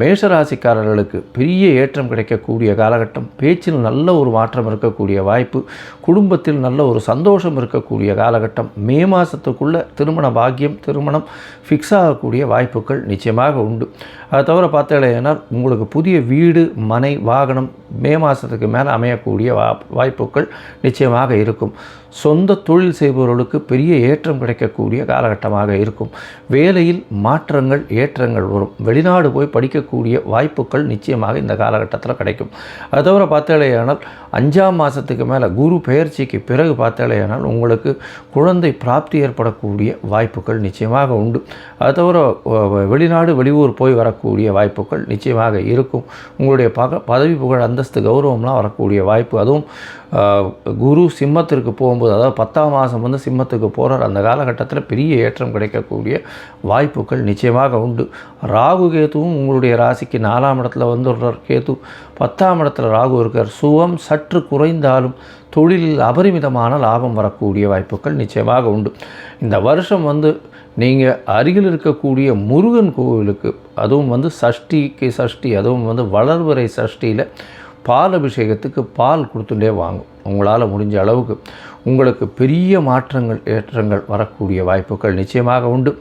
மேஷராசிக்காரர்களுக்கு பெரிய ஏற்றம் கிடைக்கக்கூடிய காலகட்டம் பேச்சில் நல்ல ஒரு மாற்றம் இருக்கக்கூடிய வாய்ப்பு குடும்பத்தில் நல்ல ஒரு சந்தோஷம் இருக்கக்கூடிய காலகட்டம் மே மாதத்துக்குள்ளே திருமண பாக்கியம் திருமணம் ஃபிக்ஸ் ஆகக்கூடிய வாய்ப்புகள் நிச்சயமாக உண்டு. அதை தவிர பார்த்தீங்கன்னா உங்களுக்கு புதிய வீடு மனை வாகனம் மே மாதத்துக்கு மேலே அமையக்கூடிய வா வாய்ப்புகள் நிச்சயமாக இருக்கும். சொந்த தொழில் செய்பவர்களுக்கு பெரிய ஏற்றம் கிடைக்கக்கூடிய காலகட்டமாக இருக்கும். வேலையில் மாற்றங்கள் ஏற்றங்கள் வரும். வெளிநாடு போய் படிக்க கிடைக்கக்கூடிய வாய்ப்புகள் நிச்சயமாக இந்த காலகட்டத்தில் கிடைக்கும். அது தவிர பார்த்தாலேயானால் அஞ்சாம் மாதத்துக்கு மேலே குரு பெயர்ச்சிக்கு பிறகு பார்த்தாலேயானால் உங்களுக்கு குழந்தை பிராப்தி ஏற்படக்கூடிய வாய்ப்புகள் நிச்சயமாக உண்டு. அது தவிர வெளிநாடு வெளியூர் போய் வரக்கூடிய வாய்ப்புகள் நிச்சயமாக இருக்கும். உங்களுடைய பக பதவி புகழ் அந்தஸ்து கௌரவம்லாம் வரக்கூடிய வாய்ப்பு. அதுவும் குரு சிம்மத்திற்கு போகும்போது அதாவது பத்தாம் மாதம் வந்து சிம்மத்துக்கு போகிறார் அந்த காலகட்டத்தில் பெரிய ஏற்றம் கிடைக்கக்கூடிய வாய்ப்புகள் நிச்சயமாக உண்டு. ராகு கேத்துவும் உங்களுடைய ராசிக்கு நாலாம் இடத்துல வந்துடுறார். கேத்து பத்தாம் இடத்துல ராகு இருக்கார். சுகம் சற்று குறைந்தாலும் தொழிலில் அபரிமிதமான லாபம் வரக்கூடிய வாய்ப்புகள் நிச்சயமாக உண்டு. இந்த வருஷம் வந்து நீங்கள் அருகில் இருக்கக்கூடிய முருகன் கோவிலுக்கு அதுவும் வந்து சஷ்டிக்கு சஷ்டி அதுவும் வந்து வளர்வரை சஷ்டியில் பால் அபிஷேகத்துக்கு பால் கொடுத்துட்டே வாங்கும். உங்களால் முடிஞ்ச அளவுக்கு உங்களுக்கு பெரிய மாற்றங்கள் ஏற்றங்கள் வரக்கூடிய வாய்ப்புகள் நிச்சயமாக உண்டு.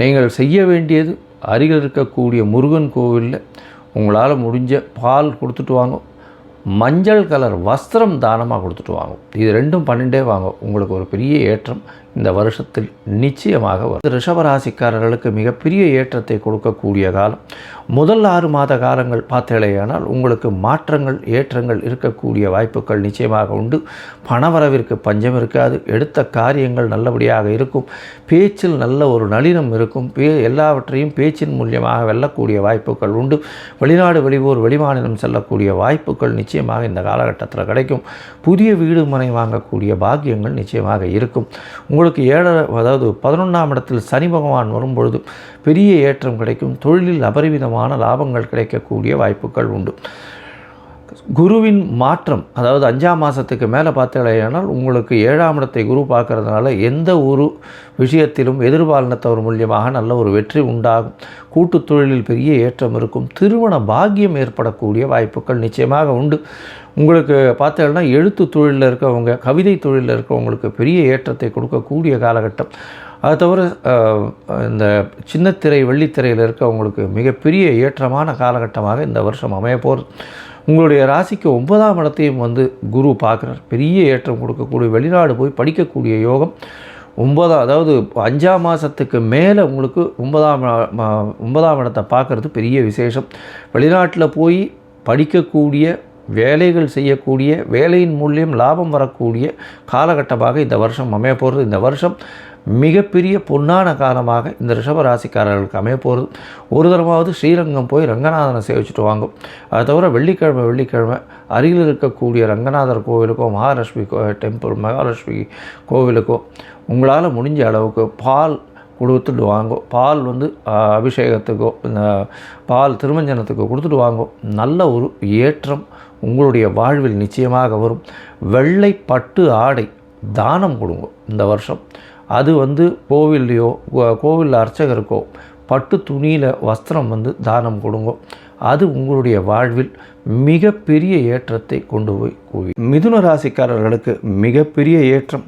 நீங்கள் செய்ய வேண்டியது அருகில் இருக்கக்கூடிய முருகன் கோவிலில் உங்களால் முடிஞ்ச பால் கொடுத்துட்டு வாங்க மஞ்சள் கலர் வஸ்திரம் தானமாக கொடுத்துட்டு வாங்கும். இது ரெண்டும் பன்னெண்டே வாங்க உங்களுக்கு ஒரு பெரிய ஏற்றம். இந்த வருஷத்தில் நிச்சயமாக வரும். ரிஷபராசிக்காரர்களுக்கு மிகப்பெரிய ஏற்றத்தை கொடுக்கக்கூடிய காலம். முதல் ஆறு மாத காலங்கள் பார்த்தேலையானால் உங்களுக்கு மாற்றங்கள் ஏற்றங்கள் இருக்கக்கூடிய வாய்ப்புகள் நிச்சயமாக உண்டு. பணவரவிற்கு பஞ்சம் இருக்காது. எடுத்த காரியங்கள் நல்லபடியாக இருக்கும். பேச்சில் நல்ல ஒரு நளினம் இருக்கும். பே எல்லாவற்றையும் பேச்சின் மூலியமாக வெல்லக்கூடிய வாய்ப்புகள் உண்டு. வெளிநாடு வெளியூர் வெளிமாநிலம் செல்லக்கூடிய வாய்ப்புகள் நிச்சயமாக இந்த காலகட்டத்தில் கிடைக்கும். புதிய வீடு மனை வாங்கக்கூடிய பாக்கியங்கள் நிச்சயமாக இருக்கும். உங்களுக்கு ஏழரை அதாவது பதினொன்றாம் இடத்தில் சனி பகவான் வரும்பொழுது பெரிய ஏற்றம் கிடைக்கும். தொழிலில் அபரிவிதமான லாபங்கள் கிடைக்கக்கூடிய வாய்ப்புகள் உண்டு. குருவின் மாற்றம் அதாவது அஞ்சாம் மாதத்துக்கு மேலே பார்த்தீங்கன்னா உங்களுக்கு ஏழாம் இடத்தை குரு பார்க்கறதுனால எந்த ஒரு விஷயத்திலும் எதிர்பாலினத்தவர் மூலியமாக நல்ல ஒரு வெற்றி உண்டாகும். கூட்டுத் தொழிலில் பெரிய ஏற்றம் இருக்கும். திருமண பாக்கியம் ஏற்படக்கூடிய வாய்ப்புகள் நிச்சயமாக உண்டு. உங்களுக்கு பார்த்தீங்கன்னா எழுத்து தொழிலில் இருக்கவங்க கவிதை தொழிலில் இருக்கவங்களுக்கு பெரிய ஏற்றத்தை கொடுக்கக்கூடிய காலகட்டம். அது தவிர இந்த சின்னத்திரை வெள்ளித்திரையில் இருக்கவங்களுக்கு மிகப்பெரிய ஏற்றமான காலகட்டமாக இந்த வருஷம் அமைய போகிறது உங்களுடைய ராசிக்கு ஒன்பதாம் இடத்தையும் வந்து குரு பார்க்குறார். பெரிய ஏற்றம் கொடுக்கக்கூடிய வெளிநாடு போய் படிக்கக்கூடிய யோகம் ஒன்பதாம் அதாவது அஞ்சாம் மாதத்துக்கு மேலே உங்களுக்கு ஒன்பதாம் ஒன்பதாம் இடத்தை பார்க்குறது பெரிய விசேஷம். வெளிநாட்டில் போய் படிக்கக்கூடிய வேலைகள் செய்யக்கூடிய வேலையின் மூலியம் லாபம் வரக்கூடிய காலகட்டமாக இந்த வருஷம் அமைய போகிறது. இந்த வருஷம் மிகப்பெரிய பொன்னான காலமாக இந்த ரிஷபராசிக்காரர்களுக்கு அமைய போகிறது. ஒரு தடவாவது ஸ்ரீரங்கம் போய் ரங்கநாதனை சேவிச்சுட்டு வாங்கும் அது தவிர வெள்ளிக்கிழமை வெள்ளிக்கிழமை அருகில் இருக்கக்கூடிய ரங்கநாதர் கோவிலுக்கோ மகாலட்சுமி கோ டெம்பிள் மகாலட்சுமி கோவிலுக்கோ உங்களால் முடிஞ்ச அளவுக்கு பால் கொடுத்துட்டு வாங்கோ. பால் வந்து அபிஷேகத்துக்கோ இந்த பால் திருமஞ்சனத்துக்கோ கொடுத்துட்டு வாங்கோ. நல்ல ஒரு ஏற்றம் உங்களுடைய வாழ்வில் நிச்சயமாக வரும். வெள்ளை பட்டு ஆடை தானம் கொடுங்க இந்த வருஷம். அது வந்து கோவில்லையோ கோவில் அர்ச்சகருக்கோ பட்டு துணியில் வஸ்திரம் வந்து தானம் கொடுங்க. அது உங்களுடைய வாழ்வில் மிகப்பெரிய ஏற்றத்தை கொண்டு போய் கூவி. மிதுன ராசிக்காரர்களுக்கு மிகப்பெரிய ஏற்றம்.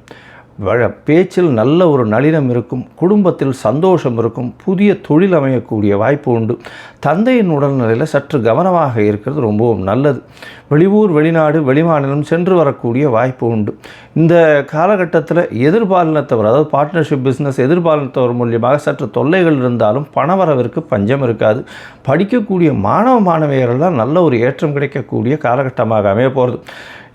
பேச்சில் நல்ல ஒரு நளினம் இருக்கும் குடும்பத்தில் சந்தோஷம் இருக்கும் புதிய தொழில் அமையக்கூடிய வாய்ப்பு உண்டு. தந்தையின் உடல்நிலையில் சற்று கவனமாக இருக்கிறது ரொம்பவும் நல்லது. வெளியூர் வெளிநாடு வெளிமாநிலம் சென்று வரக்கூடிய வாய்ப்பு உண்டு. இந்த காலகட்டத்தில் எதிர்பாலினத்தவர் அதாவது பார்ட்னர்ஷிப் பிஸ்னஸ் எதிர்பாலினத்தவர் மூலியமாக சற்று தொல்லைகள் இருந்தாலும் பணவரவிற்கு பஞ்சம் இருக்காது. படிக்கக்கூடிய மாணவ மாணவியரெல்லாம் நல்ல ஒரு ஏற்றம் கிடைக்கக்கூடிய காலகட்டமாக அமைய போகிறது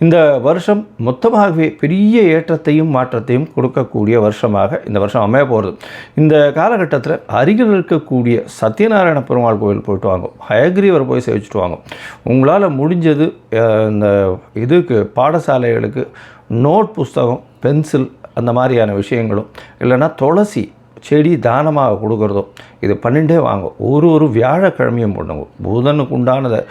இந்த வருஷம் மொத்தமாகவே பெரிய ஏற்றத்தையும் மாற்றத்தையும் கொடுக்கக்கூடிய வருஷமாக இந்த வருஷம் அமைய போகிறது இந்த காலகட்டத்தில் அருகில் இருக்கக்கூடிய சத்யநாராயண பெருமாள் கோவில் போயிட்டு வாங்க. ஹயக்ரீவர் போய் சேவிச்சுட்டு வாங்க. உங்களால் முடிஞ்சது இந்த இதுக்கு பாடசாலைகளுக்கு நோட் புஸ்தகம் பென்சில் அந்த மாதிரியான விஷயங்களும் இல்லைன்னா துளசி செடி தானமாக கொடுக்குறதோ இது பன்னெண்டே வாங்க ஒரு ஒரு வியாழக்கிழமையும் பண்ணுங்க. புதனுக்கு உண்டான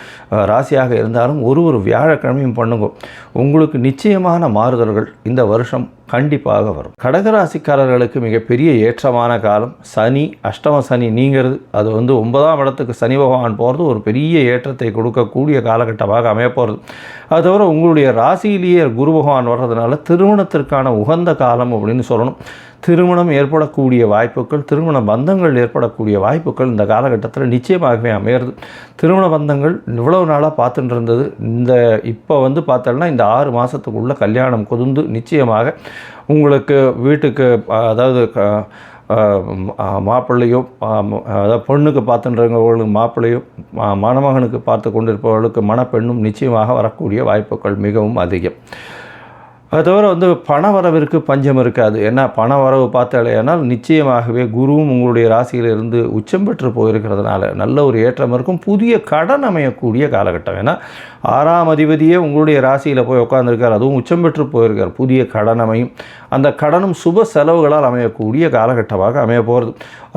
ராசியாக இருந்தாலும் ஒரு ஒரு வியாழக்கிழமையும் பண்ணுங்க. உங்களுக்கு நிச்சயமான மாறுதல்கள் இந்த வருஷம் கண்டிப்பாக வரும். கடகராசிக்காரர்களுக்கு மிகப்பெரிய ஏற்றமான காலம் சனி அஷ்டம சனி நீங்கிறது. அது வந்து ஒன்பதாம் இடத்துக்கு சனி பகவான் போகிறது ஒரு பெரிய ஏற்றத்தை கொடுக்கக்கூடிய காலகட்டமாக அமையப்போகிறது அது தவிர உங்களுடைய ராசியிலேயே குரு பகவான் வர்றதுனால திருமணத்திற்கான உகந்த காலம் அப்படின்னு சொல்லணும். திருமணம் ஏற்படக்கூடிய வாய்ப்புகள் திருமண பந்தங்கள் ஏற்படக்கூடிய வாய்ப்புகள் இந்த காலகட்டத்தில் நிச்சயமாகவே அமையிறது. திருமண பந்தங்கள் இவ்வளவு நாளாக பார்த்துட்டு இருந்தது. இந்த இப்போ வந்து பார்த்தோம்னா இந்த ஆறு மாதத்துக்குள்ளே கல்யாணம் குதிந்து நிச்சயமாக உங்களுக்கு வீட்டுக்கு அதாவது மாப்பிள்ளையும் அதாவது பொண்ணுக்கு பார்த்துன்றவங்களுக்கு மாப்பிள்ளையும் மணமகனுக்கு பார்த்து கொண்டிருப்பவர்களுக்கு மணப்பெண்ணும் நிச்சயமாக வரக்கூடிய வாய்ப்புகள் மிகவும் அதிகம். அது தவிர வந்து பண வரவிற்கு பஞ்சம் இருக்காது. ஏன்னா பண வரவு பார்த்தாலேயானால் நிச்சயமாகவே குருவும் உங்களுடைய ராசியிலிருந்து உச்சம் பெற்று போயிருக்கிறதுனால நல்ல ஒரு ஏற்றம் இருக்கும். புதிய கடன் அமையக்கூடிய காலகட்டம். ஏன்னா ஆறாம் அதிபதியே உங்களுடைய ராசியில் போய் உட்காந்துருக்கார் அதுவும் உச்சம் பெற்று போயிருக்கார். புதிய கடன் அமையும். அந்த கடனும் சுப செலவுகளால் அமையக்கூடிய காலகட்டமாக அமைய போகிறது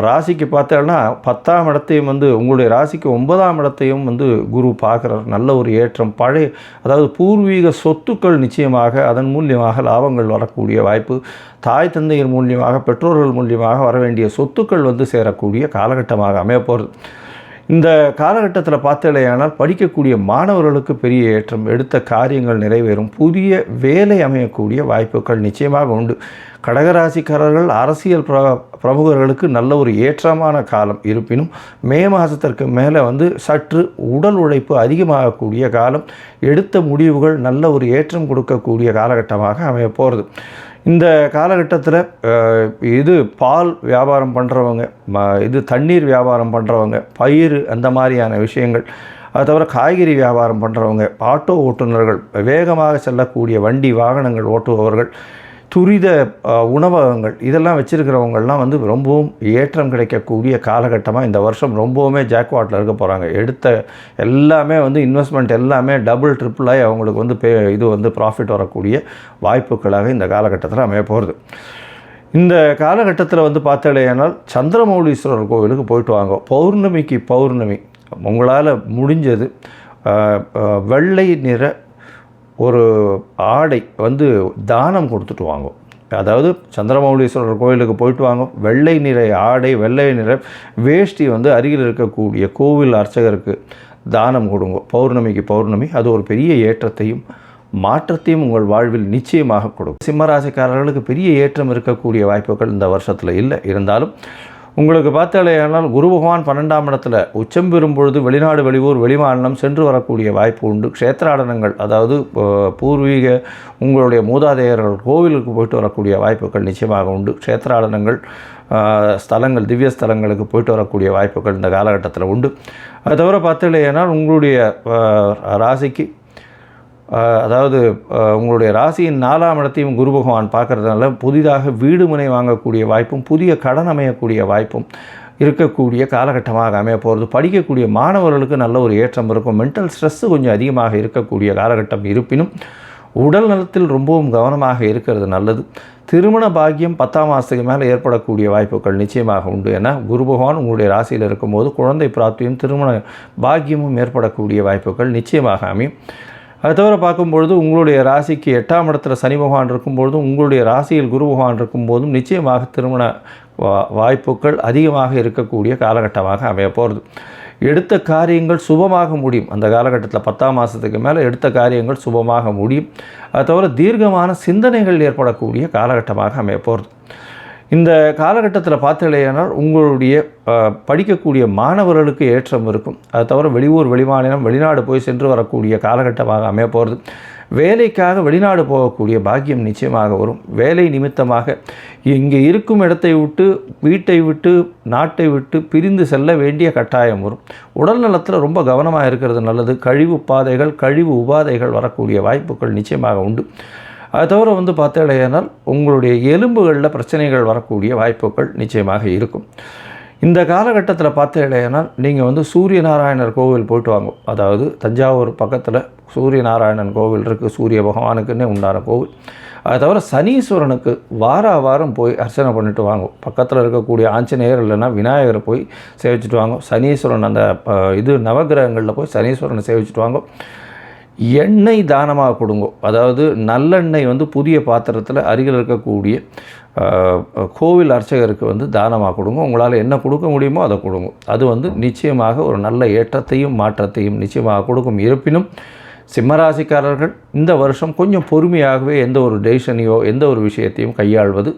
ராசிக்கு பார்த்தோன்னா பத்தாம் இடத்தையும் வந்து உங்களுடைய ராசிக்கு ஒன்பதாம் இடத்தையும் வந்து குரு பார்க்குறார். நல்ல ஒரு ஏற்றம். பழைய அதாவது பூர்வீக சொத்துக்கள் நிச்சயமாக அதன் முன் மூலியமாக லாபங்கள் வரக்கூடிய வாய்ப்பு தாய் தந்தையர் மூலியமாக பெற்றோர்கள் மூலியமாக வர வேண்டிய சொத்துக்கள் வந்து சேரக்கூடிய காலகட்டமாக அமையப்போகிறது இந்த காலகட்டத்தில் பார்த்தலையானால் படிக்கக்கூடிய மாணவர்களுக்கு பெரிய ஏற்றம் எடுத்த காரியங்கள் நிறைவேறும் புதிய வேலை அமையக்கூடிய வாய்ப்புகள் நிச்சயமாக உண்டு. கடகராசிக்காரர்கள் அரசியல் பிர பிரமுகர்களுக்கு நல்ல ஒரு ஏற்றமான காலம். இருப்பினும் மே மாதத்திற்கு மேலே வந்து சற்று உடல் உழைப்பு அதிகமாகக்கூடிய காலம் எடுத்த முடிவுகள் நல்ல ஒரு ஏற்றம் கொடுக்கக்கூடிய காலகட்டமாக அமைய போகிறது இந்த காலகட்டத்தில் இது பால் வியாபாரம் பண்ணுறவங்க ம இது தண்ணீர் வியாபாரம் பண்ணுறவங்க பயிர் அந்த மாதிரியான விஷயங்கள். அது தவிர காய்கறி வியாபாரம் பண்ணுறவங்க ஆட்டோ ஓட்டுநர்கள் வேகமாக செல்லக்கூடிய வண்டி வாகனங்கள் ஓட்டுபவர்கள் துரித உணவகங்கள் இதெல்லாம் வச்சுருக்கிறவங்கெல்லாம் வந்து ரொம்பவும் ஏற்றம் கிடைக்கக்கூடிய காலகட்டமாக இந்த வருஷம் ரொம்பவுமே ஜாக்வாட்டில் இருக்க போகிறாங்க எடுத்த எல்லாமே வந்து இன்வெஸ்ட்மெண்ட் எல்லாமே டபுள் ட்ரிப்பிளாகி அவங்களுக்கு வந்து பே இது வந்து ப்ராஃபிட் வரக்கூடிய வாய்ப்புகளாக இந்த காலகட்டத்தில் அமைய போகிறது இந்த காலகட்டத்தில் வந்து பார்த்தாலேயானால் சந்திரமௌலீஸ்வரர் கோவிலுக்கு போயிட்டு வாங்க. பௌர்ணமிக்கு பௌர்ணமி. உங்களால் முடிஞ்சது வெள்ளை நிற ஒரு ஆடை வந்து தானம் கொடுத்துட்டு வாங்கும். அதாவது சந்திரமௌலீஸ்வரர் கோயிலுக்கு போயிட்டு வாங்க வெள்ளை நிற ஆடை வெள்ளை நிற வேஷ்டி வந்து அருகில் இருக்கக்கூடிய கோவில் அர்ச்சகருக்கு தானம் கொடுங்க பௌர்ணமிக்கு பௌர்ணமி அது ஒரு பெரிய ஏற்றத்தையும் மாற்றத்தையும் உங்கள் வாழ்வில் நிச்சயமாக கொடுக்கும். சிம்மராசிக்காரர்களுக்கு பெரிய ஏற்றம் இருக்கக்கூடிய வாய்ப்புகள் இந்த வருஷத்தில் இல்லை. இருந்தாலும் உங்களுக்கு பார்த்தாலேயானால் குரு பகவான் பன்னெண்டாம் இடத்துல உச்சம் பெறும் பொழுது வெளிநாடு வெளியூர் வெளிமாநிலம் சென்று வரக்கூடிய வாய்ப்பு உண்டு. க்ஷேத்ராடனங்கள் அதாவது பூர்வீக உங்களுடைய மூதாதையர்கள் கோவிலுக்கு போயிட்டு வரக்கூடிய வாய்ப்புகள் நிச்சயமாக உண்டு. க்ஷேத்ராடனங்கள் ஸ்தலங்கள் திவ்ய ஸ்தலங்களுக்கு போயிட்டு வரக்கூடிய வாய்ப்புகள் இந்த காலகட்டத்தில் உண்டு. அது தவிர பார்த்தாலேயானால் உங்களுடைய ராசிக்கு அதாவது உங்களுடைய ராசியின் நாலாம் இடத்தையும் குரு பகவான் பார்க்கறதுனால புதிதாக வீடு முனை வாங்கக்கூடிய வாய்ப்பும் புதிய கடன் அமையக்கூடிய வாய்ப்பும் இருக்கக்கூடிய காலகட்டமாக அமைய போகிறது படிக்கக்கூடிய மாணவர்களுக்கு நல்ல ஒரு ஏற்றம் இருக்கும். மென்டல் ஸ்ட்ரெஸ்ஸு கொஞ்சம் அதிகமாக இருக்கக்கூடிய காலகட்டம் இருப்பினும் உடல் நலத்தில் ரொம்பவும் கவனமாக இருக்கிறது நல்லது. திருமண பாக்கியம் பத்தாம் மாதத்துக்கு மேலே ஏற்படக்கூடிய வாய்ப்புகள் நிச்சயமாக உண்டு. ஏன்னா குரு பகவான் உங்களுடைய ராசியில் இருக்கும்போது குழந்தை பிராப்தியும் திருமண பாக்கியமும் ஏற்படக்கூடிய வாய்ப்புகள் நிச்சயமாக அமையும். அது தவிர பார்க்கும்பொழுது உங்களுடைய ராசிக்கு எட்டாம் இடத்துல சனி பகவான் இருக்கும்பொழுதும் உங்களுடைய ராசியில் குரு பகவான் இருக்கும்போதும் நிச்சயமாக திருமண வா- வாய்ப்புகள் அதிகமாக இருக்கக்கூடிய காலகட்டமாக அமைய போகிறது எடுத்த காரியங்கள் சுபமாக முடியும். அந்த காலகட்டத்தில் பத்தாம் மாதத்துக்கு மேலே எடுத்த காரியங்கள் சுபமாக முடியும். அது தவிர தீர்க்கமான சிந்தனைகள் ஏற்படக்கூடிய காலகட்டமாக அமைய போகிறது இந்த காலகட்டத்தில் பார்த்தீங்களேனால் உங்களுடைய படிக்கக்கூடிய மாணவர்களுக்கு ஏற்றம் இருக்கும். அது தவிர வெளியூர் வெளிமாநிலம் வெளிநாடு போய் சென்று வரக்கூடிய காலகட்டமாக அமைய போகிறது வேலைக்காக வெளிநாடு போகக்கூடிய பாக்கியம் நிச்சயமாக வரும். வேலை நிமித்தமாக இங்கே இருக்கும் இடத்தை விட்டு வீட்டை விட்டு நாட்டை விட்டு பிரிந்து செல்ல வேண்டிய கட்டாயம் வரும். உடல் நலத்தில் ரொம்ப கவனமாக இருக்கிறது நல்லது. கழிவு பாதைகள் கழிவு உபாதைகள் வரக்கூடிய வாய்ப்புகள் நிச்சயமாக உண்டு. அது தவிர வந்து பார்த்தீங்கன்னா உங்களுடைய எலும்புகளில் பிரச்சனைகள் வரக்கூடிய வாய்ப்புகள் நிச்சயமாக இருக்கும். இந்த காலகட்டத்தில் பார்த்தீங்கன்னா நீங்கள் வந்து சூரிய நாராயணர் கோவில் போயிட்டு வாங்க. அதாவது தஞ்சாவூர் பக்கத்தில் சூரிய நாராயணன் கோவில் இருக்குது சூரிய பகவானுக்குன்னே உண்டான கோவில். அது தவிர சனீஸ்வரனுக்கு வார வாரம் போய் அர்ச்சனை பண்ணிட்டு வாங்கும் பக்கத்தில் இருக்கக்கூடிய ஆஞ்சநேயர் இல்லைன்னா விநாயகரை போய் சேவிச்சுட்டு வாங்கும் சனீஸ்வரன் அந்த இது நவகிரகங்களில் போய் சனீஸ்வரனை சேவிச்சுட்டு வாங்கும் எண்ணெய் தானமாக கொடுங்க. அதாவது நல்லெண்ணெய் வந்து புதிய பாத்திரத்தில் அருகில் இருக்கக்கூடிய கோவில் அர்ச்சகருக்கு வந்து தானமாக கொடுங்க. உங்களால் என்ன கொடுக்க முடியுமோ அதை கொடுங்க. அது வந்து நிச்சயமாக ஒரு நல்ல ஏற்றத்தையும் மாற்றத்தையும் நிச்சயமாக கொடுக்கும். இருப்பினும் சிம்மராசிக்காரர்கள் இந்த வருஷம் கொஞ்சம் பொறுமையாகவே எந்த ஒரு டெசிஷனையோ எந்த ஒரு விஷயத்தையும் கையாள்வது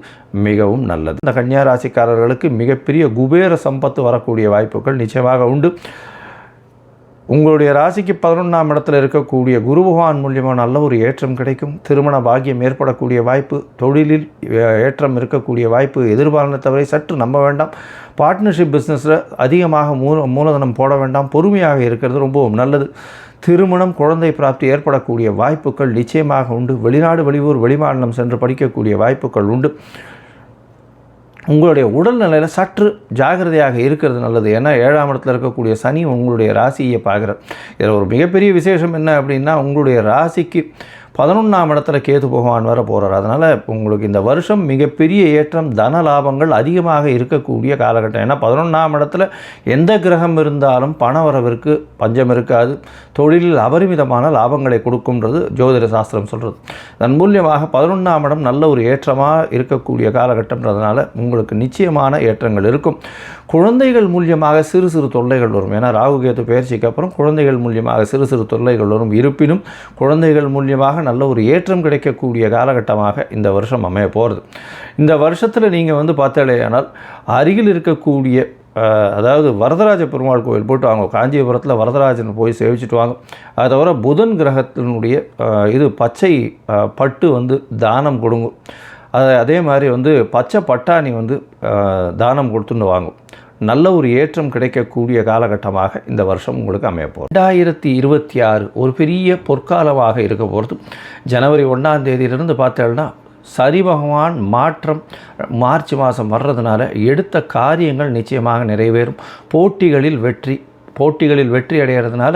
மிகவும் நல்லது. இந்த கன்னியா ராசிக்காரர்களுக்கு மிகப்பெரிய குபேர சம்பத்து வரக்கூடிய வாய்ப்புகள் நிச்சயமாக உண்டு. உங்களுடைய ராசிக்கு பதினொன்றாம் இடத்துல இருக்கக்கூடிய குரு பகவான் மூலியமாக நல்ல ஒரு ஏற்றம் கிடைக்கும். திருமண பாக்கியம் ஏற்படக்கூடிய வாய்ப்பு தொழிலில் ஏற்றம் இருக்கக்கூடிய வாய்ப்பு எதிர்பாலனத்தவரை சற்று நம்ப வேண்டாம். பார்ட்னர்ஷிப் பிஸ்னஸில் அதிகமாக மூல மூலதனம் போட வேண்டாம். பொறுமையாக இருக்கிறது ரொம்பவும் நல்லது. திருமணம் குழந்தை பிராப்தி ஏற்படக்கூடிய வாய்ப்புகள் நிச்சயமாக உண்டு. வெளிநாடு வெளியூர் வெளிமாநிலம் சென்று படிக்கக்கூடிய வாய்ப்புகள் உண்டு. உங்களுடைய உடல்நிலையில் சற்று ஜாகிரதையாக இருக்கிறது நல்லது. ஏன்னா ஏழாம் இடத்துல இருக்கக்கூடிய சனி உங்களுடைய ராசியை பார்க்குறார். இதில் ஒரு மிகப்பெரிய விசேஷம் என்ன அப்படின்னா உங்களுடைய ராசிக்கு பதினொன்றாம் இடத்துல கேது பகவான் வர போகிறார் அதனால் உங்களுக்கு இந்த வருஷம் மிகப்பெரிய ஏற்றம் தன லாபங்கள் அதிகமாக இருக்கக்கூடிய காலகட்டம். ஏன்னா பதினொன்றாம் இடத்துல எந்த கிரகம் இருந்தாலும் பண வரவிற்கு பஞ்சம் இருக்காது. தொழிலில் அபரிமிதமான லாபங்களை கொடுக்கும்ன்றது ஜோதிட சாஸ்திரம் சொல்கிறது அதன் மூலியமாக பதினொன்றாம் இடம் நல்ல ஒரு ஏற்றமாக இருக்கக்கூடிய காலகட்டம்ன்றதுனால உங்களுக்கு நிச்சயமான ஏற்றங்கள் இருக்கும். குழந்தைகள் மூலியமாக சிறு சிறு தொல்லைகள் வரும். ஏன்னா ராகு கேது பயிற்சிக்கு அப்புறம் குழந்தைகள் மூலியமாக சிறு சிறு தொல்லைகள் வரும். இருப்பினும் குழந்தைகள் மூலியமாக நல்ல ஒரு ஏற்றம் கிடைக்கக்கூடிய காலகட்டமாக இந்த வருஷம் அமைய போகிறது இந்த வருஷத்தில் நீங்கள் வந்து பார்த்தாலேயானால் அருகில் இருக்கக்கூடிய அதாவது வரதராஜ பெருமாள் கோயில் போயிட்டு வாங்க காஞ்சிபுரத்தில் வரதராஜன் போய் சேவிச்சிட்டு வாங்க. அதை தவிர புதன் கிரகத்தினுடைய இது பச்சை பட்டு வந்து தானம் கொடுங்க அது அதே மாதிரி வந்து பச்சை பட்டாணி வந்து தானம் கொடுத்துன்னு வாங்கும். நல்ல ஒரு ஏற்றம் கிடைக்கக்கூடிய காலகட்டமாக இந்த வருஷம் உங்களுக்கு அமைய போகுது. ரெண்டாயிரத்தி இருபத்தி ஆறு ஒரு பெரிய பொற்காலமாக இருக்க போகிறது ஜனவரி ஒன்றாம் தேதியிலிருந்து பார்த்தோம்னா சரி பகவான் மாற்றம் மார்ச் மாதம் வர்றதுனால எடுத்த காரியங்கள் நிச்சயமாக நிறைவேறும். போட்டிகளில் வெற்றி போட்டிகளில் வெற்றி அடைகிறதுனால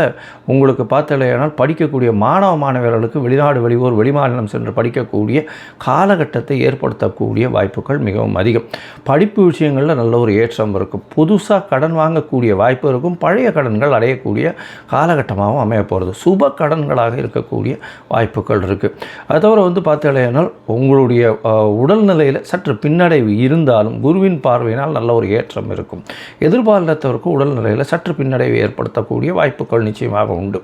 உங்களுக்கு பார்த்தலையானால் படிக்கக்கூடிய மாணவ மாணவர்களுக்கு வெளிநாடு வெளியூர் வெளிமாநிலம் சென்று படிக்கக்கூடிய காலகட்டத்தை ஏற்படுத்தக்கூடிய வாய்ப்புகள் மிகவும் அதிகம். படிப்பு விஷயங்களில் நல்ல ஒரு ஏற்றம் இருக்கும். புதுசாக கடன் வாங்கக்கூடிய வாய்ப்பு இருக்கும். பழைய கடன்கள் அடையக்கூடிய காலகட்டமாகவும் அமைய போகிறது சுப கடன்களாக இருக்கக்கூடிய வாய்ப்புகள் இருக்குது அது தவிர வந்து பார்த்தலையானால் உங்களுடைய உடல்நிலையில் சற்று பின்னடைவு இருந்தாலும் குருவின் பார்வையினால் நல்ல ஒரு ஏற்றம் இருக்கும். எதிர்பாலினத்தவருக்கு உடல்நிலையில் சற்று பின்னடைவு ஏற்படுத்தக்கூடிய வாய்ப்புகள் நிச்சயமாக உண்டு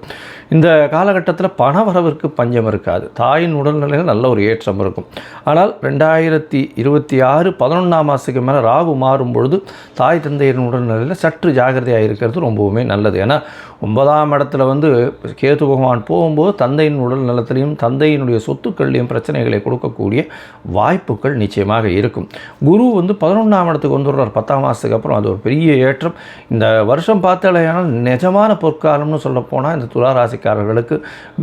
இந்த காலகட்டத்தில் பணவரவிற்கு பஞ்சம் இருக்காது. தாயின் உடல்நிலையில் நல்ல ஒரு ஏற்றம் இருக்கும். ஆனால் ரெண்டாயிரத்தி இருபத்தி ஆறு பதினொன்றாம் மாதத்துக்கு மேலே ராகு மாறும் பொழுது தாய் தந்தையின் உடல்நிலையில் சற்று ஜாகிரதையாக இருக்கிறது ரொம்பவுமே நல்லது. ஏன்னா ஒன்பதாம் இடத்துல வந்து கேது பகவான் போகும்போது தந்தையின் உடல் நலத்திலையும் தந்தையினுடைய சொத்துக்கள்லையும் பிரச்சனைகளை கொடுக்கக்கூடிய வாய்ப்புகள் நிச்சயமாக இருக்கும். குரு வந்து பதினொன்றாம் இடத்துக்கு வந்துடுறார் பத்தாம் மாதத்துக்கு அப்புறம். அது ஒரு பெரிய ஏற்றம். இந்த வருஷம் பார்த்தாலேயானால் நிஜமான பொற்காலம்னு சொல்லப்போனால் இந்த துளாராசிக்காரர்களுக்கு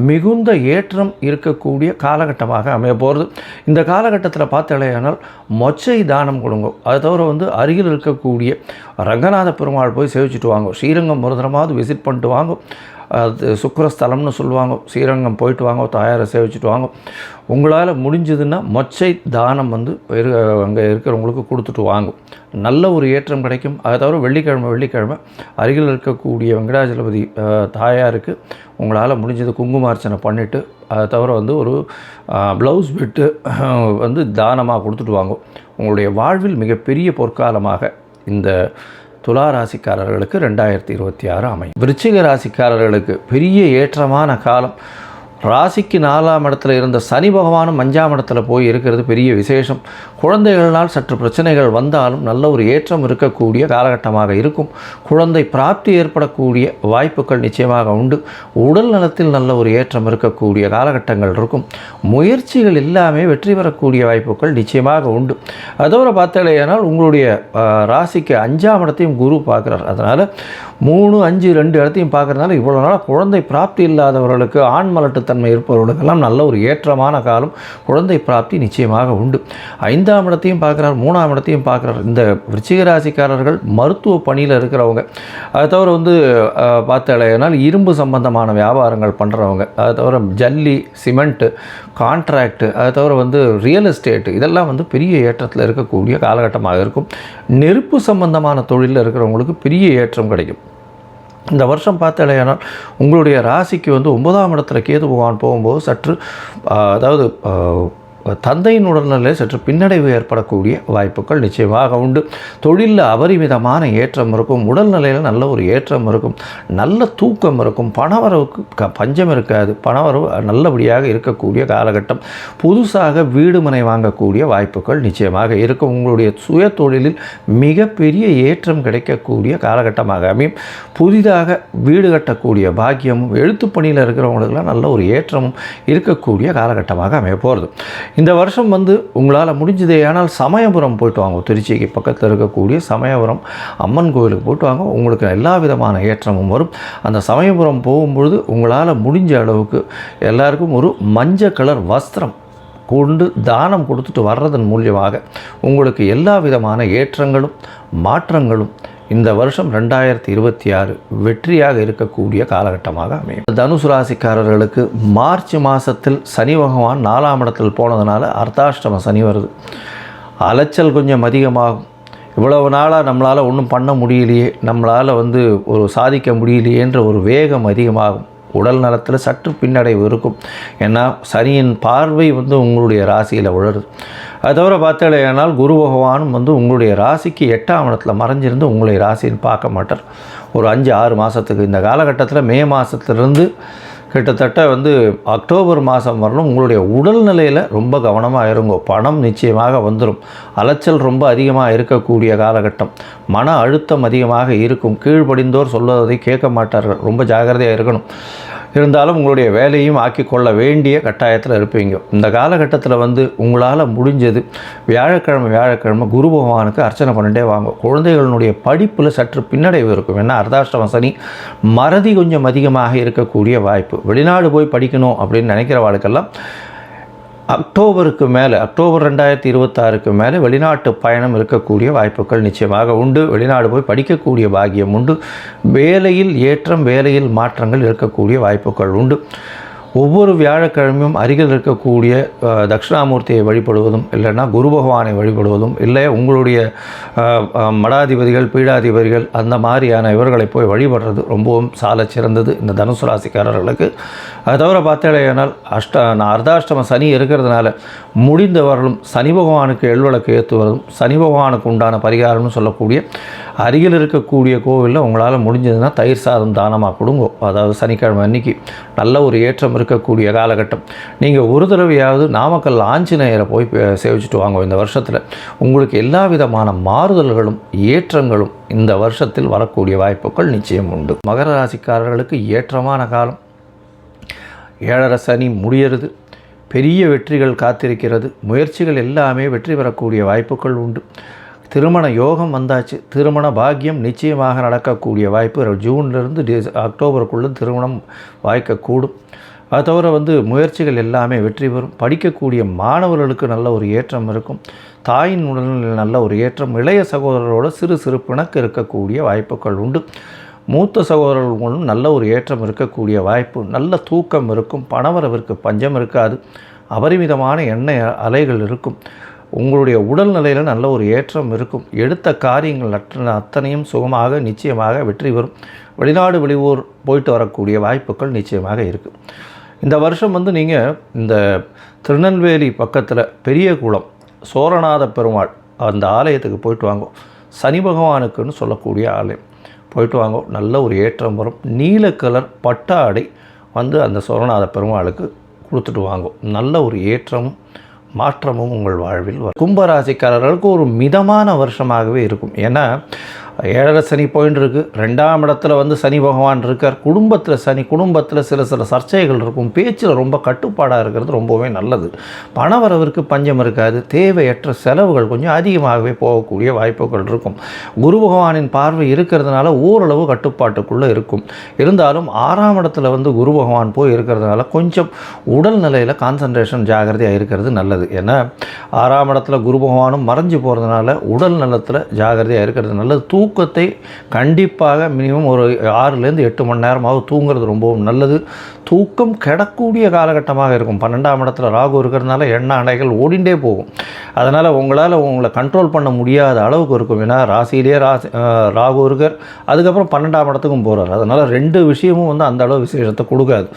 மிகுந்த ஏற்றம் இருக்கக்கூடிய காலகட்டமாக அமைய போகிறது. இந்த காலகட்டத்தில் பார்த்தாலேயானால் மொச்சை தானம் கொடுங்க. அது தவிர வந்து அருகில் இருக்கக்கூடிய ரங்கநாத பெருமாள் போய் சேவிச்சுட்டு வாங்க. ஸ்ரீரங்கம் முருதனமாவது விசிட் பண்ணிட்டு வாங்க. அது சுக்கரஸ்தலம்னு சொல்லுவாங்க ஸ்ரீரங்கம் போயிட்டு வாங்க தாயாரை சேவிச்சுட்டு வாங்க. உங்களால் முடிஞ்சதுன்னா மொச்சை தானம் வந்து இரு அங்கே இருக்கிறவங்களுக்கு கொடுத்துட்டு வாங்க. நல்ல ஒரு ஏற்றம் கிடைக்கும். அதை தவிர வெள்ளிக்கிழமை வெள்ளிக்கிழமை அருகில் இருக்கக்கூடிய வெங்கடாஜலபதி தாயாருக்கு உங்களால் முடிஞ்சது குங்குமார்ச்சனை பண்ணிவிட்டு அதை தவிர வந்து ஒரு ப்ளவுஸ் விட்டு வந்து தானமாக கொடுத்துட்டு வாங்க. உங்களுடைய வாழ்வில் மிகப்பெரிய பொற்காலமாக இந்த துலா ராசிக்காரர்களுக்கு ரெண்டாயிரத்தி இருபத்தி ஆறு அமையும். விருச்சிக ராசிக்காரர்களுக்கு பெரிய ஏற்றமான காலம். ராசிக்கு நாலாம் இடத்துல இருந்த சனி பகவானும் அஞ்சாம் இடத்துல போய் இருக்கிறது பெரிய விசேஷம். குழந்தைகளால் சற்று பிரச்சனைகள் வந்தாலும் நல்ல ஒரு ஏற்றம் இருக்கக்கூடிய காலகட்டமாக இருக்கும். குழந்தை பிராப்தி ஏற்படக்கூடிய வாய்ப்புகள் நிச்சயமாக உண்டு. உடல் நலத்தில் நல்ல ஒரு ஏற்றம் இருக்கக்கூடிய காலகட்டங்கள் இருக்கும். முயற்சிகள் எல்லாமே வெற்றி பெறக்கூடிய வாய்ப்புகள் நிச்சயமாக உண்டு. அதோட பார்த்தாலேயானால் உங்களுடைய ராசிக்கு அஞ்சாம் இடத்தையும் குரு பார்க்குறார். அதனால் மூணு அஞ்சு ரெண்டு இடத்தையும் பார்க்குறதுனால இவ்வளோ நாளாக குழந்தை பிராப்தி இல்லாதவர்களுக்கு ஆண் மலட்டுத்தன்மை இருப்பவர்களுக்கெல்லாம் நல்ல ஒரு ஏற்றமான காலம் குழந்தை பிராப்தி நிச்சயமாக உண்டு. ஐந்து ஐந்தாம் இடத்தையும் பார்க்குறார் மூணாம் இடத்தையும் பார்க்குறார். இந்த விருச்சிக ராசிக்காரர்கள் மருத்துவ பணியில் இருக்கிறவங்க. அதை தவிர வந்து பார்த்தாலேனால் இரும்பு சம்பந்தமான வியாபாரங்கள் பண்ணுறவங்க அதை தவிர ஜல்லி சிமெண்ட்டு கான்ட்ராக்டு அதை தவிர வந்து ரியல் எஸ்டேட்டு இதெல்லாம் வந்து பெரிய ஏற்றத்தில் இருக்கக்கூடிய காலகட்டமாக இருக்கும். நெருப்பு சம்பந்தமான தொழிலில் இருக்கிறவங்களுக்கு பெரிய ஏற்றம் கிடைக்கும். இந்த வருஷம் பார்த்தாலேனால் உங்களுடைய ராசிக்கு வந்து ஒன்பதாம் இடத்துல கேது பகவான் போகும்போது சற்று அதாவது தந்தையின் உடல்நிலை சற்று பின்னடைவு ஏற்படக்கூடிய வாய்ப்புகள் நிச்சயமாக உண்டு. தொழிலில் அபரிமிதமான ஏற்றம் இருக்கும் உடல்நிலையில் நல்ல ஒரு ஏற்றம் இருக்கும் நல்ல தூக்கம் இருக்கும் பணவரவுக்கு க பஞ்சம் இருக்காது பணவரவு நல்லபடியாக இருக்கக்கூடிய காலகட்டம் புதுசாக வீடு மனை வாங்கக்கூடிய வாய்ப்புகள் நிச்சயமாக இருக்கும். உங்களுடைய சுய தொழிலில் மிகப்பெரிய ஏற்றம் கிடைக்கக்கூடிய காலகட்டமாக அமையும். புதிதாக வீடு கட்டக்கூடிய பாக்கியமும் எழுத்துப் பணியில் இருக்கிறவங்களுக்கெல்லாம் நல்ல ஒரு ஏற்றமும் இருக்கக்கூடிய காலகட்டமாக அமைய போகிறது. இந்த வருஷம் வந்து உங்களால் முடிஞ்சது ஆனால் சமயபுரம் போய்ட்டு வாங்க. திருச்சிக்கு பக்கத்தில் இருக்கக்கூடிய சமயபுரம் அம்மன் கோவிலுக்கு போய்ட்டு வாங்க. உங்களுக்கு எல்லா விதமான ஏற்றமும் வரும். அந்த சமயபுரம் போகும்பொழுது உங்களால் முடிஞ்ச அளவுக்கு எல்லாருக்கும் ஒரு மஞ்சள் கலர் வஸ்திரம் கொண்டு தானம் கொடுத்துட்டு வர்றதன் மூலியமாக உங்களுக்கு எல்லா விதமான ஏற்றங்களும் மாற்றங்களும் இந்த வருஷம் ரெண்டாயிரத்தி இருபத்தி ஆறு வெற்றியாக இருக்கக்கூடிய காலகட்டமாக அமையும். தனுசு ராசிக்காரர்களுக்கு மார்ச் மாதத்தில் சனி பகவான் நாலாம் இடத்தில் போனதுனால அர்த்தாஷ்டம சனி வருது. அலைச்சல் கொஞ்சம் அதிகமாகும். இவ்வளவு நாளாக நம்மளால் ஒன்றும் பண்ண முடியலையே நம்மளால் வந்து ஒரு சாதிக்க முடியலையேன்ற ஒரு வேகம் அதிகமாகும். உடல் நலத்தில் சற்று பின்னடைவு இருக்கும். ஏன்னா சனியின் பார்வை வந்து உங்களுடைய ராசியில் உழருது அது தவிர பார்த்தாலேயானால் குரு பகவானும் வந்து உங்களுடைய ராசிக்கு எட்டாம் இடத்துல மறைஞ்சிருந்து உங்களுடைய ராசின்னு பார்க்க மாட்டார். ஒரு அஞ்சு ஆறு மாதத்துக்கு இந்த காலகட்டத்தில் மே மாதத்துலேருந்து கிட்டத்தட்ட வந்து அக்டோபர் மாதம் வரணும் உங்களுடைய உடல்நிலையில் ரொம்ப கவனமாக இருங்கோ. பணம் நிச்சயமாக வந்துடும் அலைச்சல் ரொம்ப அதிகமாக இருக்கக்கூடிய காலகட்டம். மன அழுத்தம் அதிகமாக இருக்கும். கீழ்ப்படிந்தோர் சொல்வதை கேட்க மாட்டார்கள். ரொம்ப ஜாகிரதையாக இருக்கணும். இருந்தாலும் உங்களுடைய வேலையும் ஆக்கிக்கொள்ள வேண்டிய கட்டாயத்தில் இருப்பீங்க. இந்த காலகட்டத்தில் வந்து உங்களால் முடிஞ்சது வியாழக்கிழமை வியாழக்கிழமை குரு பகவானுக்கு அர்ச்சனை பண்ணிட்டே வாங்க. குழந்தைகளுடைய படிப்பில் சற்று பின்னடைவு இருக்கும். ஏன்னா அர்த்தாஷ்டம சனி மறதி கொஞ்சம் அதிகமாக இருக்கக்கூடிய வாய்ப்பு. வெளிநாடு போய் படிக்கணும் அப்படின்னு நினைக்கிற வாழ்க்கெல்லாம் அக்டோபருக்கு மேலே அக்டோபர் ரெண்டாயிரத்தி இருபத்தாறுக்கு மேலே வெளிநாட்டு பயணம் இருக்கக்கூடிய வாய்ப்புகள் நிச்சயமாக உண்டு. வெளிநாடு போய் படிக்கக்கூடிய பாக்கியம் உண்டு. வேலையில் ஏற்றம் வேலையில் மாற்றங்கள் இருக்கக்கூடிய வாய்ப்புகள் உண்டு. ஒவ்வொரு வியாழக்கிழமையும் அருகில் இருக்கக்கூடிய தட்சிணாமூர்த்தியை வழிபடுவதும் இல்லைன்னா குரு பகவானை வழிபடுவதும் இல்லை உங்களுடைய மடாதிபதிகள் பீடாதிபதிகள் அந்த மாதிரியான இவர்களை போய் வழிபடுறது ரொம்பவும் சால சிறந்தது இந்த தனுசு ராசிக்காரர்களுக்கு. அது தவிர பார்த்தேனால் அஷ்ட நான் அர்த்தாஷ்டம சனி இருக்கிறதுனால முடிந்தவர்களும் சனி பகவானுக்கு எள்வழக்கு ஏற்றுவதும் சனி பகவானுக்கு உண்டான பரிகாரம்னு சொல்லக்கூடிய அருகில் இருக்கக்கூடிய கோவிலில் உங்களால் முடிஞ்சதுன்னா தயிர் சாதம் தானமாக கொடுங்க. அதாவது சனிக்கிழமை அன்னைக்கு நல்ல ஒரு ஏற்றம் இருக்கக்கூடிய காலகட்டம். நீங்கள் ஒரு தடவையாவது நாமக்கல் ஆஞ்சநேயரை போய் சேவிச்சுட்டு வாங்க இந்த வருஷத்தில். உங்களுக்கு எல்லா விதமான மாறுதல்களும் ஏற்றங்களும் இந்த வருஷத்தில் வரக்கூடிய வாய்ப்புகள் நிச்சயம் உண்டு. மகர ராசிக்காரர்களுக்கு ஏற்றமான காலம். ஏழரை சனி முடியறது பெரிய வெற்றிகள் காத்திருக்கிறது முயற்சிகள் எல்லாமே வெற்றி பெறக்கூடிய வாய்ப்புகள் உண்டு. திருமண யோகம் வந்தாச்சு. திருமண பாக்கியம் நிச்சயமாக நடக்கக்கூடிய வாய்ப்பு. ஜூன்லேருந்து டிச அக்டோபருக்குள்ளே திருமணம் வாய்க்கக்கூடும் அது தவிர வந்து முயற்சிகள் எல்லாமே வெற்றி பெறும். படிக்கக்கூடிய மாணவர்களுக்கு நல்ல ஒரு ஏற்றம் இருக்கும். தாயின் உடல்நிலையில் நல்ல ஒரு ஏற்றம். இளைய சகோதரரோட சிறு சிறு பிணக்கு இருக்கக்கூடிய வாய்ப்புகள் உண்டு. மூத்த சகோதரர்களும் நல்ல ஒரு ஏற்றம் இருக்கக்கூடிய வாய்ப்பு. நல்ல தூக்கம் இருக்கும். பணவரவிற்கு பஞ்சம் இருக்காது. அபரிமிதமான எண்ணெய் அலைகள் இருக்கும். உங்களுடைய உடல்நிலையில் நல்ல ஒரு ஏற்றம் இருக்கும். எடுத்த காரியங்கள் அத்தனை அத்தனையும் சுகமாக நிச்சயமாக வெற்றி பெறும். வெளிநாடு வெளியூர் போயிட்டு வரக்கூடிய வாய்ப்புகள் நிச்சயமாக இருக்குது இந்த வருஷம் வந்து நீங்கள் இந்த திருநெல்வேலி பக்கத்தில் பெரிய குளம் சோரநாத பெருமாள் அந்த ஆலயத்துக்கு போயிட்டு வாங்கோ. சனி பகவானுக்குன்னு சொல்லக்கூடிய ஆலயம். போயிட்டு வாங்க. நல்ல ஒரு ஏற்றம் வரும். நீல கலர் பட்டாடை வந்து அந்த சோரநாத பெருமாளுக்கு கொடுத்துட்டு வாங்கும் நல்ல ஒரு ஏற்றமும் மாற்றமும் உங்கள் வாழ்வில் வரும். கும்பராசிக்காரர்களுக்கு ஒரு மிதமான வருஷமாகவே இருக்கும். ஏன்னா ஏழரை சனி போயின்னு இருக்குது ரெண்டாம் இடத்துல வந்து சனி பகவான் இருக்கார். குடும்பத்தில் சனி குடும்பத்தில் சில சில சர்ச்சைகள் இருக்கும். பேச்சில் ரொம்ப கட்டுப்பாடாக இருக்கிறது ரொம்பவே நல்லது. பணவரவிற்கு பஞ்சம் இருக்காது. தேவையற்ற செலவுகள் கொஞ்சம் அதிகமாகவே போகக்கூடிய வாய்ப்புகள் இருக்கும். குரு பகவானின் பார்வை இருக்கிறதுனால ஓரளவு கட்டுப்பாட்டுக்குள்ளே இருக்கும். இருந்தாலும் ஆறாம் இடத்துல வந்து குரு பகவான் போய் இருக்கிறதுனால கொஞ்சம் உடல் நிலையில் கான்சன்ட்ரேஷன் ஜாகிரதையாக இருக்கிறது நல்லது. ஏன்னா ஆறாம் இடத்துல குரு பகவானும் மறைஞ்சு போகிறதுனால உடல் நலத்தில் ஜாகிரதையாக இருக்கிறது நல்லது. தூக்க தூக்கத்தை கண்டிப்பாக மினிமம் ஒரு ஆறுலேருந்து எட்டு மணி நேரமாவது தூங்குறது ரொம்பவும் நல்லது. தூக்கம் கிடக்கூடிய காலகட்டமாக இருக்கும். பன்னெண்டாம் இடத்துல ராகு இருக்கிறதுனால எண்ணெய் அணைகள் ஓடிண்டே போகும். அதனால் உங்களால் உங்களை கண்ட்ரோல் பண்ண முடியாத அளவுக்கு இருக்கும். ஏன்னா ராசியிலேயே ராசி ராகு இருக்கார். அதுக்கப்புறம் பன்னெண்டாம் இடத்துக்கும் போகிறார் அதனால் ரெண்டு விஷயமும் வந்து அந்த அளவு விசேஷத்தை கொடுக்காது.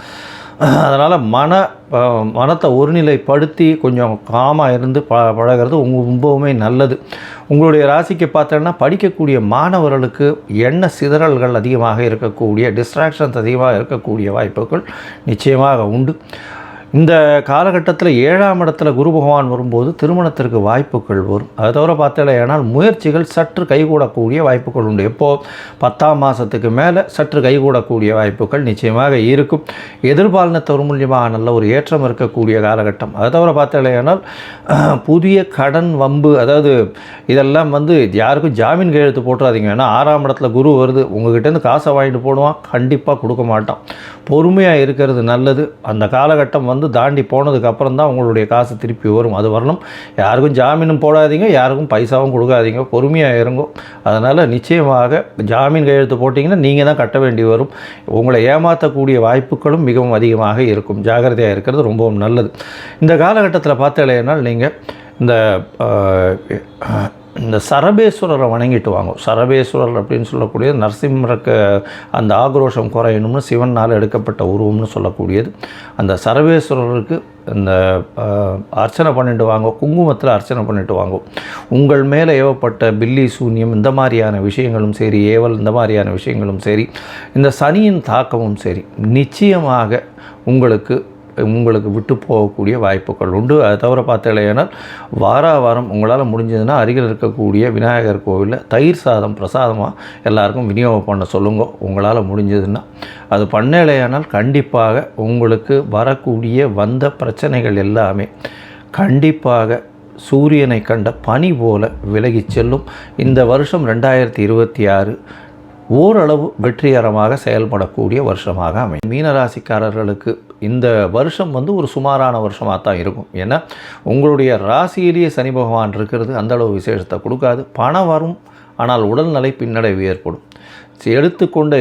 அதனால் மன மனத்தை ஒருநிலைப்படுத்தி கொஞ்சம் காமாக இருந்து ப பழகிறது உங்கள் ரொம்பவுமே நல்லது. உங்களுடைய ராசிக்கு பார்த்தோன்னா படிக்கக்கூடிய மாணவர்களுக்கு எண்ண சிதறல்கள் அதிகமாக இருக்கக்கூடிய டிஸ்ட்ராக்ஷன்ஸ் அதிகமாக இருக்கக்கூடிய வாய்ப்புகள் நிச்சயமாக உண்டு. இந்த காலகட்டத்தில் ஏழாம் இடத்துல குரு பகவான் வரும்போது திருமணத்திற்கு வாய்ப்புகள் வரும். அதை தவிர பார்த்தீங்கன்னா முயற்சிகள் சற்று கைகூடக்கூடிய வாய்ப்புகள் உண்டு. எப்போது பத்தாம் மாதத்துக்கு மேலே சற்று கைகூடக்கூடிய வாய்ப்புகள் நிச்சயமாக இருக்கும். எதிர்பாலினத்தவர் மூலியமாக நல்ல ஒரு ஏற்றம் இருக்கக்கூடிய காலகட்டம். அதை தவிர பார்த்தீங்கன்னா புதிய கடன் வம்பு அதாவது இதெல்லாம் வந்து யாருக்கும் ஜாமீன் கையெழுத்து போட்டுறாதீங்க. ஏன்னா ஆறாம் இடத்துல குரு வருது உங்ககிட்டேருந்து காசை வாங்கிட்டு போடுவான் கண்டிப்பாக கொடுக்க மாட்டான். பொறுமையாக இருக்கிறது நல்லது. அந்த காலகட்டம் வந்து தாண்டி போனதுக்கு அப்புறம் தான் உங்களுடைய காசு திருப்பி வரும். அது வரணும். யாருக்கும் ஜாமீனும் போடாதீங்க. யாருக்கும் பைசாவும் கொடுக்காதீங்க. பொறுமையாக இருங்கோ. அதனால் நிச்சயமாக ஜாமீன் கையெழுத்து போட்டிங்கன்னா நீங்கள் தான் கட்ட வேண்டி வரும். உங்களை ஏமாற்றக்கூடிய வாய்ப்புகளும் மிகவும் அதிகமாக இருக்கும். ஜாகிரதையாக இருக்கிறது ரொம்பவும் நல்லது. இந்த காலகட்டத்தில் பார்த்தீங்கன்னா நீங்கள் இந்த இந்த சரபேஸ்வரரை வணங்கிட்டு வாங்க. சரபேஸ்வரர் அப்படின்னு சொல்லக்கூடிய நரசிம்மருக்கு அந்த ஆக்ரோஷம் குறையணும்னு சிவனால் எடுக்கப்பட்ட உருவம்னு சொல்லக்கூடியது. அந்த சரபேஸ்வரருக்கு இந்த அர்ச்சனை பண்ணிட்டு வாங்க. குங்குமத்தில் அர்ச்சனை பண்ணிட்டு வாங்க. உங்கள் மேலே ஏவப்பட்ட பில்லி சூன்யம் இந்த மாதிரியான விஷயங்களும் சரி ஏவல் இந்த மாதிரியான விஷயங்களும் சரி இந்த சனியின் தாக்கமும் சரி நிச்சயமாக உங்களுக்கு உங்களுக்கு விட்டு போகக்கூடிய வாய்ப்புகள் உண்டு. அது தவிர பார்த்தீங்கன்னா வார வாரம் உங்களால் முடிஞ்சதுன்னா அருகில் இருக்கக்கூடிய விநாயகர் கோவிலில் தயிர் சாதம் பிரசாதமாக எல்லாருக்கும் விநியோகம் பண்ண சொல்லுங்க. உங்களால் முடிஞ்சதுன்னா. அது பண்ணலையானால் கண்டிப்பாக உங்களுக்கு வரக்கூடிய வந்த பிரச்சனைகள் எல்லாமே கண்டிப்பாக சூரியனை கண்ட பனி போல விலகிச் செல்லும். இந்த வருஷம் ரெண்டாயிரத்தி இருபத்தி ஆறு ஓரளவு வெற்றிகரமாக செயல்படக்கூடிய வருஷமாக அமையும். மீனராசிக்காரர்களுக்கு இந்த வருஷம் வந்து ஒரு சுமாரான வருஷமாக தான் இருக்கும். ஏன்னா உங்களுடைய ராசியிலேயே சனி பகவான் இருக்கிறது அந்தளவு விசேஷத்தை கொடுக்காது. பணம் வரும் ஆனால் உடல்நிலை பின்னடைவு ஏற்படும். எடுத்துக்கொண்ட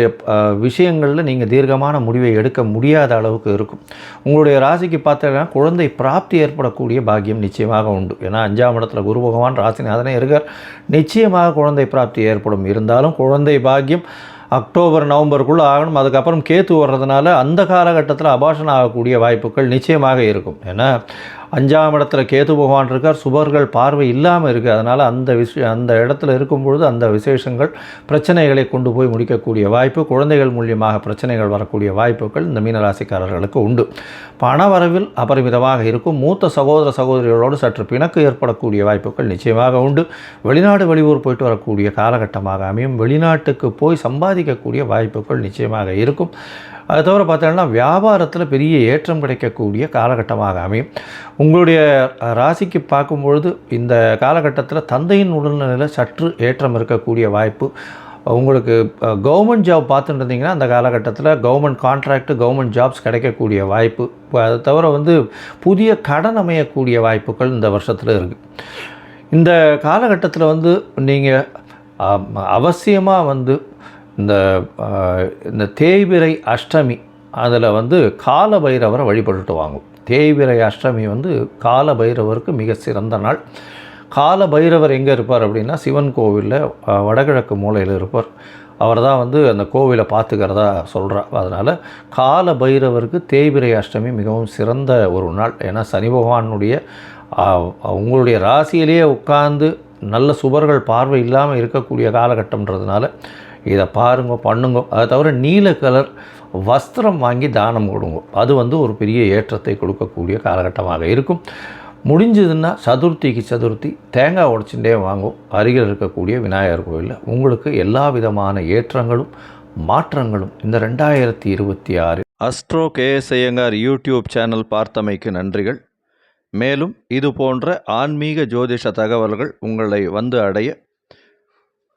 விஷயங்களில் நீங்கள் தீர்க்கமான முடிவை எடுக்க முடியாத அளவுக்கு இருக்கும். உங்களுடைய ராசிக்கு பார்த்தீங்கன்னா குழந்தை பிராப்தி ஏற்படக்கூடிய பாக்கியம் நிச்சயமாக உண்டு. ஏன்னா அஞ்சாம் இடத்துல குரு பகவான் ராசிநாதனே இருக்கார். நிச்சயமாக குழந்தை பிராப்தி ஏற்படும். இருந்தாலும் குழந்தை பாக்கியம் அக்டோபர் நவம்பருக்குள்ளே ஆகணும். அதுக்கப்புறம் கேத்து வர்றதுனால அந்த காலகட்டத்தில் அபாஷன் ஆகக்கூடிய வாய்ப்புகள் நிச்சயமாக இருக்கும். ஏன்னா அஞ்சாம் இடத்துல கேது பகவான் இருக்கார் சுபர்கள் பார்வை இல்லாமல் இருக்குது அதனால் அந்த விஷய அந்த இடத்துல இருக்கும் பொழுது அந்த விசேஷங்கள் பிரச்சனைகளை கொண்டு போய் முடிக்கக்கூடிய வாய்ப்பு குழந்தைகள் மூலியமாக பிரச்சனைகள் வரக்கூடிய வாய்ப்புகள் இந்த மீனராசிக்காரர்களுக்கு உண்டு. பண வரவில் அபரிமிதமாக இருக்கும். மூத்த சகோதர சகோதரிகளோடு சற்று பிணக்கு ஏற்படக்கூடிய வாய்ப்புகள் நிச்சயமாக உண்டு. வெளிநாடு வெளியூர் போயிட்டு வரக்கூடிய காலகட்டமாக அமையும். வெளிநாட்டுக்கு போய் சம்பாதிக்கக்கூடிய வாய்ப்புகள் நிச்சயமாக இருக்கும். அது தவிர பார்த்தீங்கன்னா வியாபாரத்தில் பெரிய ஏற்றம் கிடைக்கக்கூடிய காலகட்டமாக அமையும். உங்களுடைய ராசிக்கு பார்க்கும்பொழுது இந்த காலகட்டத்தில் தந்தையின் உடல்நிலையில் சற்று ஏற்றம் இருக்கக்கூடிய வாய்ப்பு. உங்களுக்கு கவர்மெண்ட் ஜாப் பார்த்துட்டு இருந்தீங்கன்னா அந்த காலகட்டத்தில் கவர்மெண்ட் கான்ட்ராக்ட் கவர்மெண்ட் ஜாப்ஸ் கிடைக்கக்கூடிய வாய்ப்பு. இப்போ அதை தவிர வந்து புதிய கடன் அமையக்கூடிய வாய்ப்புகள் இந்த வருஷத்தில் இருக்குது இந்த காலகட்டத்தில் வந்து நீங்கள் அவசியமாக வந்து இந்த இந்த தேய்பிரை அஷ்டமி அதில் வந்து கால பைரவரை வழிபட்டுட்டு வாங்கும். தேய்பிரை அஷ்டமி வந்து கால பைரவருக்கு மிக சிறந்த நாள். கால பைரவர் எங்கே இருப்பார் அப்படின்னா சிவன் கோவிலில் வடகிழக்கு மூலையில் இருப்பார். அவர் தான் வந்து அந்த கோவிலை பார்த்துக்கிறதா சொல்கிறா அதனால் கால பைரவருக்கு தேய்பிரை அஷ்டமி மிகவும் சிறந்த ஒரு நாள். ஏன்னா சனி பகவானுடைய உங்களுடைய ராசியிலேயே உட்கார்ந்து நல்ல சுபர்கள் பார்வை இல்லாமல் இருக்கக்கூடிய காலகட்டம்ன்றதுனால இதை பாருங்க பண்ணுங்க. அதை தவிர நீல கலர் வஸ்திரம் வாங்கி தானம் கொடுங்க. அது வந்து ஒரு பெரிய ஏற்றத்தை கொடுக்கக்கூடிய காலகட்டமாக இருக்கும். முடிஞ்சதுன்னா சதுர்த்திக்கு சதுர்த்தி தேங்காய் உடச்சுட்டே வாங்கும் அருகில் இருக்கக்கூடிய விநாயகர் கோயிலில் உங்களுக்கு எல்லா விதமான ஏற்றங்களும் மாற்றங்களும் இந்த ரெண்டாயிரத்தி இருபத்தி ஆறு அஸ்ட்ரோ கேஎஸ்ஐயங்கார் யூடியூப் சேனல் பார்த்தமைக்கு நன்றிகள். மேலும் இது போன்ற ஆன்மீக ஜோதிஷ தகவல்கள் உங்களை வந்து அடைய